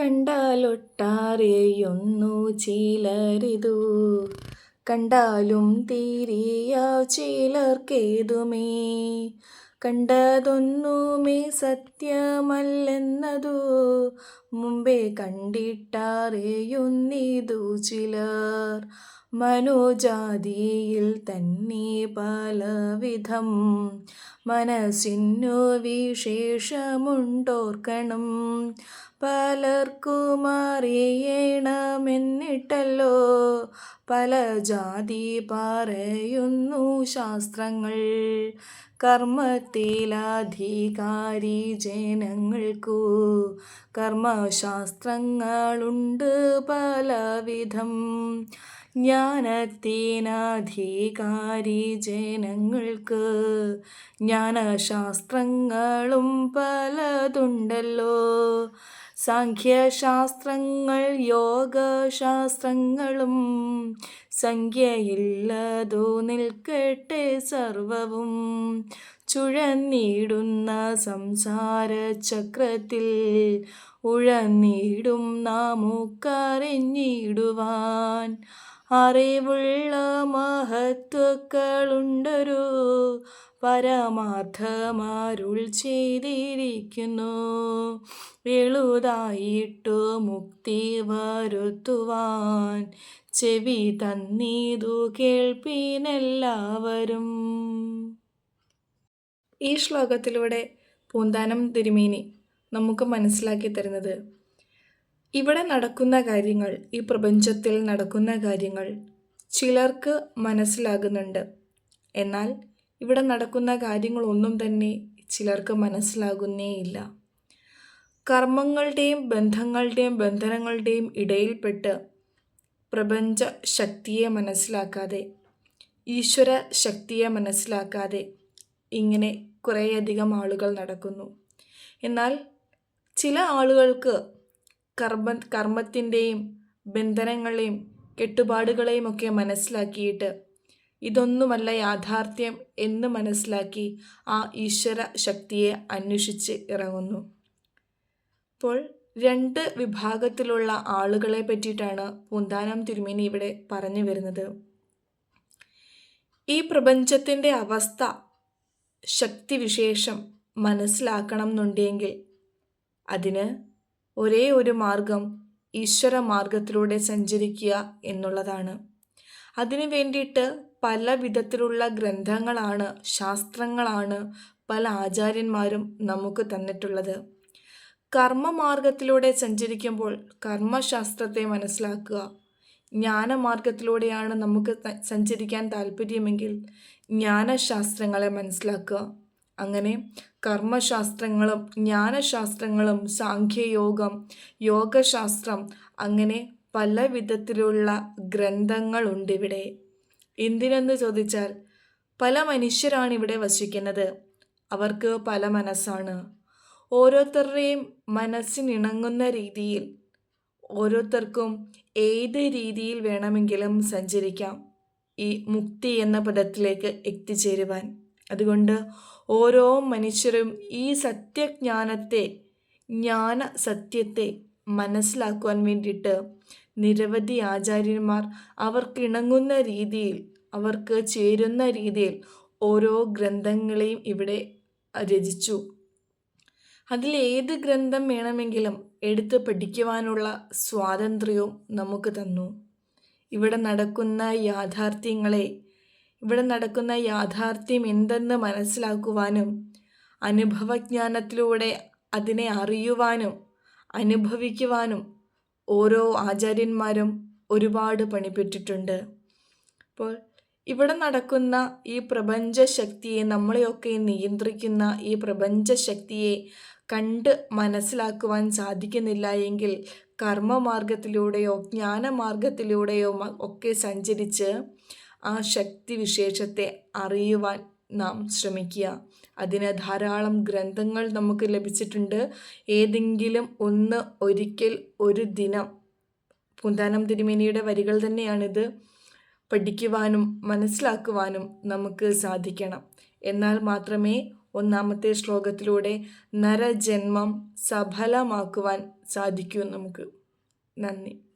കണ്ടാലൊട്ടാരെയൊന്നു ചിലരിതു കണ്ടാലും തീരിയ ചിലർക്കേതുമേ? കണ്ടതൊന്നുമേ സത്യമല്ലെന്നതു. മുമ്പേ കണ്ടിട്ടറിയുന്നിതു ചിലർ. മനോജാതിയിൽ തന്നെ പലവിധം. മനസ്സിനു വിശേഷമുണ്ടോർക്കണം. പലർക്കും അറിയണമെന്നിട്ടല്ലോ പല ജാതി പറയുന്നു ശാസ്ത്രങ്ങൾ. കർമ്മത്തിലധികാരി ജനങ്ങൾക്കു കർമ്മശാസ്ത്രങ്ങളുണ്ട് പലവിധം. ജ്ഞാനത്തിനധികാരി ജനങ്ങൾക്ക് ജ്ഞാനശാസ്ത്രങ്ങളും പലതുണ്ടല്ലോ. സാഖ്യശാസ്ത്രങ്ങൾ യോഗശാസ്ത്രങ്ങളും സംഖ്യയില്ലതോ നിൽക്കട്ടെ സർവവും. ചുഴന്നിടുന്ന സംസാര ചക്രത്തിൽ ഉഴന്നിടും നാമുക്കറിഞ്ഞിടുവാൻ. അറിവുള്ള മഹത്വക്കളുണ്ടൊരു പരമാർത്ഥമാരുൾ ചെയ്തിരിക്കുന്നു. എളുതായിട്ടു മുക്തി വരുത്തുവാൻ ചെവി തന്നീതു കേൾപ്പീനെല്ലാവരും. ഈ ശ്ലോകത്തിലൂടെ പൂന്താനം തിരുമേനി നമുക്ക് മനസ്സിലാക്കി തരുന്നത് ഇവിടെ നടക്കുന്ന കാര്യങ്ങൾ ഈ പ്രപഞ്ചത്തിൽ നടക്കുന്ന കാര്യങ്ങൾ ചിലർക്ക് മനസ്സിലാകുന്നുണ്ട്. എന്നാൽ ഇവിടെ നടക്കുന്ന കാര്യങ്ങളൊന്നും തന്നെ ചിലർക്ക് മനസ്സിലാകുന്നേയില്ല. കർമ്മങ്ങളുടെയും ബന്ധങ്ങളുടെയും ബന്ധനങ്ങളുടെയും ഇടയിൽപ്പെട്ട് പ്രപഞ്ച ശക്തിയെ മനസ്സിലാക്കാതെ ഈശ്വര ശക്തിയെ മനസ്സിലാക്കാതെ ഇങ്ങനെ കുറേയധികം ആളുകൾ നടക്കുന്നു. എന്നാൽ ചില ആളുകൾക്ക് കർമ്മ കർമ്മത്തിന്റെയും ബന്ധനങ്ങളെയും കെട്ടുപാടുകളെയും ഒക്കെ മനസ്സിലാക്കിയിട്ട് ഇതൊന്നുമല്ല യാഥാർത്ഥ്യം എന്ന് മനസ്സിലാക്കി ആ ഈശ്വര ശക്തിയെ അന്വേഷിച്ച് ഇറങ്ങുന്നു. അപ്പോൾ രണ്ട് വിഭാഗത്തിലുള്ള ആളുകളെ പറ്റിയിട്ടാണ് പൂന്താനം തിരുമേനി ഇവിടെ പറഞ്ഞു വരുന്നത്. ഈ പ്രപഞ്ചത്തിന്റെ അവസ്ഥ ശക്തിവിശേഷം മനസ്സിലാക്കണം എന്നുണ്ടെങ്കിൽ അതിന് ഒരേ ഒരു മാർഗം ഈശ്വര മാർഗത്തിലൂടെ സഞ്ചരിക്കുക എന്നുള്ളതാണ്. അതിനു വേണ്ടിയിട്ട് പല വിധത്തിലുള്ള ഗ്രന്ഥങ്ങളാണ് ശാസ്ത്രങ്ങളാണ് പല ആചാര്യന്മാരും നമുക്ക് തന്നിട്ടുള്ളത്. കർമ്മമാർഗത്തിലൂടെ സഞ്ചരിക്കുമ്പോൾ കർമ്മശാസ്ത്രത്തെ മനസ്സിലാക്കുക. ജ്ഞാനമാർഗത്തിലൂടെയാണ് നമുക്ക് സഞ്ചരിക്കാൻ താല്പര്യമെങ്കിൽ ജ്ഞാനശാസ്ത്രങ്ങളെ മനസ്സിലാക്കുക. അങ്ങനെ കർമ്മശാസ്ത്രങ്ങളും ജ്ഞാനശാസ്ത്രങ്ങളും സാഖ്യയോഗം യോഗശാസ്ത്രം അങ്ങനെ പല വിധത്തിലുള്ള ഗ്രന്ഥങ്ങളുണ്ട് ഇവിടെ എന്തിനെന്ന് ചോദിച്ചാൽ പല മനുഷ്യരാണ് ഇവിടെ വസിക്കുന്നത്. അവർക്ക് പല മനസ്സാണ്. ഓരോരുത്തരുടെയും മനസ്സിനിണങ്ങുന്ന രീതിയിൽ ഓരോരുത്തർക്കും ഏത് രീതിയിൽ വേണമെങ്കിലും സഞ്ചരിക്കാം. ഈ മുക്തി എന്ന പദത്തിലേക്ക് എത്തിച്ചേരുവാൻ. അതുകൊണ്ട് ഓരോ മനുഷ്യരും ഈ സത്യജ്ഞാനത്തെ ജ്ഞാന സത്യത്തെ മനസ്സിലാക്കുവാൻ വേണ്ടിയിട്ട് നിരവധി ആചാര്യന്മാർ അവർക്ക് ഇണങ്ങുന്ന രീതിയിൽ അവർക്ക് ചേരുന്ന രീതിയിൽ ഓരോ ഗ്രന്ഥങ്ങളെയും ഇവിടെ രചിച്ചു. അതിൽ ഏത് ഗ്രന്ഥം വേണമെങ്കിലും എടുത്ത് പഠിക്കുവാനുള്ള സ്വാതന്ത്ര്യവും നമുക്ക് തന്നു. ഇവിടെ നടക്കുന്ന യാഥാർത്ഥ്യങ്ങളെ ഇവിടെ നടക്കുന്ന യാഥാർത്ഥ്യം എന്തെന്ന് മനസ്സിലാക്കുവാനും അനുഭവജ്ഞാനത്തിലൂടെ അതിനെ അറിയുവാനും അനുഭവിക്കുവാനും ഓരോ ആചാര്യന്മാരും ഒരുപാട് പണിപ്പെട്ടിട്ടുണ്ട്. അപ്പോൾ ഇവിടെ നടക്കുന്ന ഈ പ്രപഞ്ച ശക്തിയെ നമ്മളെയൊക്കെ നിയന്ത്രിക്കുന്ന ഈ പ്രപഞ്ച ശക്തിയെ കണ്ട് മനസ്സിലാക്കുവാൻ സാധിക്കുന്നില്ല എങ്കിൽ കർമ്മമാർഗത്തിലൂടെയോ ജ്ഞാനമാർഗത്തിലൂടെയോ ഒക്കെ സഞ്ചരിച്ച് ആ ശക്തി വിശേഷത്തെ അറിയുവാൻ നാം ശ്രമിക്കുക. അതിന് ധാരാളം ഗ്രന്ഥങ്ങൾ നമുക്ക് ലഭിച്ചിട്ടുണ്ട്. ഏതെങ്കിലും ഒന്ന് ഒരിക്കൽ ഒരു ദിനം. പൂന്താനം തിരുമേനിയുടെ വരികൾ തന്നെയാണിത്. പഠിക്കുവാനും മനസ്സിലാക്കുവാനും നമുക്ക് സാധിക്കണം. എന്നാൽ മാത്രമേ ഒന്നാമത്തെ ശ്ലോകത്തിലൂടെ നരജന്മം സഫലമാക്കുവാൻ സാധിക്കൂ നമുക്ക്. നന്ദി.